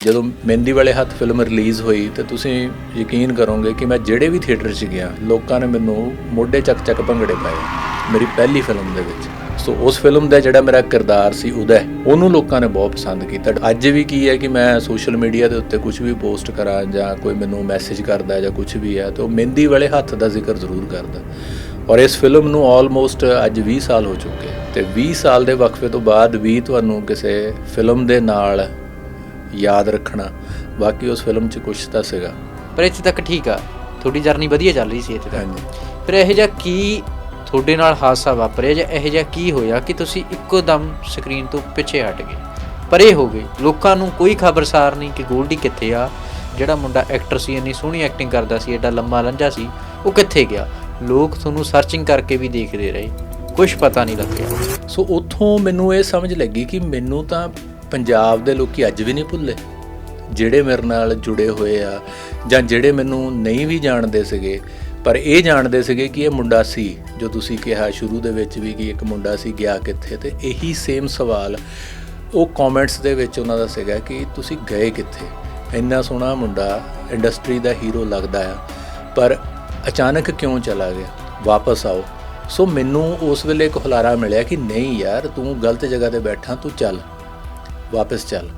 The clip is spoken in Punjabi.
ਜਦੋਂ ਮਹਿੰਦੀ ਵਾਲੇ ਹੱਥ ਫਿਲਮ ਰਿਲੀਜ਼ ਹੋਈ ਤੇ ਤੁਸੀਂ ਯਕੀਨ ਕਰੋਗੇ ਕਿ ਮੈਂ ਜਿਹੜੇ ਵੀ ਥੀਏਟਰ 'ਚ ਗਿਆ, ਲੋਕਾਂ ਨੇ ਮੈਨੂੰ ਮੋਢੇ ਚੱਕ ਚੱਕ ਭੰਗੜੇ ਪਾਏ, ਮੇਰੀ ਪਹਿਲੀ ਫਿਲਮ ਦੇ ਵਿੱਚ। ਸੋ ਉਸ ਫਿਲਮ ਦਾ ਜਿਹੜਾ ਮੇਰਾ ਕਿਰਦਾਰ ਸੀ ਉਦੈ ਉਹਨੂੰ ਲੋਕਾਂ ਨੇ ਬਹੁਤ ਪਸੰਦ ਕੀਤਾ। ਅੱਜ ਵੀ ਕੀ ਹੈ ਕਿ ਮੈਂ ਸੋਸ਼ਲ ਮੀਡੀਆ ਦੇ ਉੱਤੇ ਕੁਝ ਵੀ ਪੋਸਟ ਕਰਾਂ ਜਾਂ ਕੋਈ ਮੈਨੂੰ ਮੈਸੇਜ ਕਰਦਾ ਜਾਂ ਕੁਝ ਵੀ ਹੈ, ਤੇ ਉਹ ਮਹਿੰਦੀ ਵਾਲੇ ਹੱਥ ਦਾ ਜ਼ਿਕਰ ਜ਼ਰੂਰ ਕਰਦਾ। ਔਰ ਇਸ ਫਿਲਮ ਨੂੰ ਆਲਮੋਸਟ ਅੱਜ 20 ਸਾਲ ਹੋ ਚੁੱਕੇ। ਤੇ 20 ਸਾਲ ਦੇ ਵਕਫੇ ਤੋਂ ਬਾਅਦ ਵੀ ਤੁਹਾਨੂੰ ਕਿਸੇ ਫਿਲਮ ਦੇ ਨਾਲ ਯਾਦ ਰੱਖਣਾ। ਬਾਕੀ ਉਸ ਫਿਲਮ 'ਚ ਕੁਝ ਤਾਂ ਸੀਗਾ। ਪਰ ਇੱਥੇ ਤੱਕ ਠੀਕ ਆ। ਤੁਹਾਡੀ ਜਰਨੀ ਵਧੀਆ ਚੱਲ ਰਹੀ ਸੀ ਇੱਥੇ ਤੱਕ। ਹਾਂਜੀ। ਫਿਰ ਇਹੋ ਜਿਹਾ ਕੀ ਤੁਹਾਡੇ ਨਾਲ ਹਾਦਸਾ ਵਾਪਰਿਆ ਜਾਂ ਇਹੋ ਜਿਹਾ ਕੀ ਹੋਇਆ ਕਿ ਤੁਸੀਂ ਇੱਕੋ ਦਮ ਸਕਰੀਨ ਤੋਂ ਪਿੱਛੇ ਹਟ ਗਏ? ਪਰੇ ਹੋ ਗਏ ਲੋਕਾਂ ਨੂੰ ਕੋਈ ਖਬਰਸਾਰ ਨਹੀਂ ਕਿ ਗੋਲਡੀ ਕਿੱਥੇ ਆ? ਜਿਹੜਾ ਮੁੰਡਾ ਐਕਟਰ ਸੀ ਇੰਨੀ ਸੋਹਣੀ ਐਕਟਿੰਗ ਕਰਦਾ ਸੀ ਐਡਾ ਲੰਮਾ ਲੰਜਾ ਸੀ ਉਹ ਕਿੱਥੇ ਗਿਆ? ਲੋਕ ਤੁਹਾਨੂੰ ਸਰਚਿੰਗ ਕਰਕੇ ਵੀ ਦੇਖਦੇ ਰਹੇ। ਕੁਝ ਪਤਾ ਨਹੀਂ ਲੱਗਿਆ। ਸੋ ਉੱਥੋਂ ਮੈਨੂੰ ਇਹ ਸਮਝ ਲੱਗੀ ਕਿ ਮੈਨੂੰ ਤਾਂ ਪੰਜਾਬ ਦੇ ਲੋਕੀ ਅੱਜ ਵੀ ਨਹੀਂ ਭੁੱਲੇ। ਜਿਹੜੇ ਮੇਰੇ ਨਾਲ ਜੁੜੇ ਹੋਏ ਆ ਜਾਂ ਜਿਹੜੇ ਮੈਨੂੰ ਨਹੀਂ ਵੀ ਜਾਣਦੇ ਸੀਗੇ, ਪਰ ਇਹ ਜਾਣਦੇ ਸੀਗੇ ਕਿ ਇਹ ਮੁੰਡਾ ਸੀ, ਜੋ ਤੁਸੀਂ ਕਿਹਾ ਸ਼ੁਰੂ ਦੇ ਵਿੱਚ ਵੀ ਕਿ ਇੱਕ ਮੁੰਡਾ ਸੀ, ਗਿਆ ਕਿੱਥੇ, ਤੇ ਇਹੀ ਸੇਮ ਸਵਾਲ ਉਹ ਕਮੈਂਟਸ ਦੇ ਵਿੱਚ ਉਹਨਾਂ ਦਾ ਸੀਗਾ ਕਿ ਤੁਸੀਂ ਗਏ ਕਿੱਥੇ? ਇੰਨਾ ਸੋਹਣਾ ਮੁੰਡਾ ਇੰਡਸਟਰੀ ਦਾ ਹੀਰੋ ਲੱਗਦਾ ਆ, ਪਰ ਅਚਾਨਕ ਕਿਉਂ ਚਲਾ ਗਿਆ? ਵਾਪਸ ਆਓ। ਸੋ ਮੈਨੂੰ ਉਸ ਵੇਲੇ ਇੱਕ ਹੁਲਾਰਾ ਮਿਲਿਆ ਕਿ ਨਹੀਂ ਯਾਰ, ਤੂੰ ਗਲਤ ਜਗ੍ਹਾ ਤੇ ਬੈਠਾ, ਤੂੰ ਚੱਲ। ਵਾਪਸ ਚੱਲ।